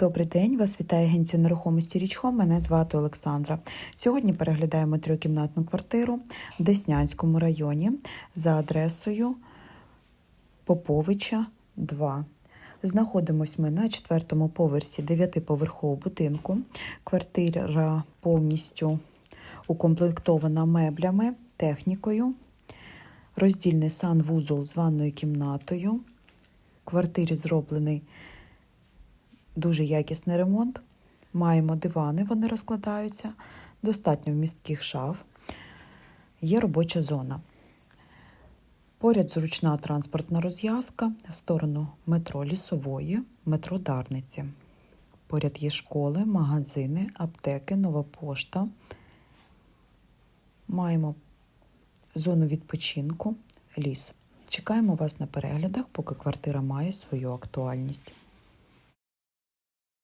Добрий день, вас вітає агенція нерухомості Річхом. Мене звати Олександра. Сьогодні переглядаємо трьохкімнатну квартиру в Деснянському районі за адресою Поповича 2. Знаходимось ми на четвертому поверсі дев'ятиповерхового будинку. Квартира повністю укомплектована меблями, технікою, роздільний санвузол з ванною кімнатою. В квартирі зроблений дуже якісний ремонт. Маємо дивани, вони розкладаються, достатньо вмістких шаф. Є робоча зона. Поряд зручна транспортна розв'язка в сторону метро Лісової, метро Дарниці. Поряд є школи, магазини, аптеки, нова пошта. Маємо зону відпочинку, ліс. Чекаємо вас на переглядах, поки квартира має свою актуальність.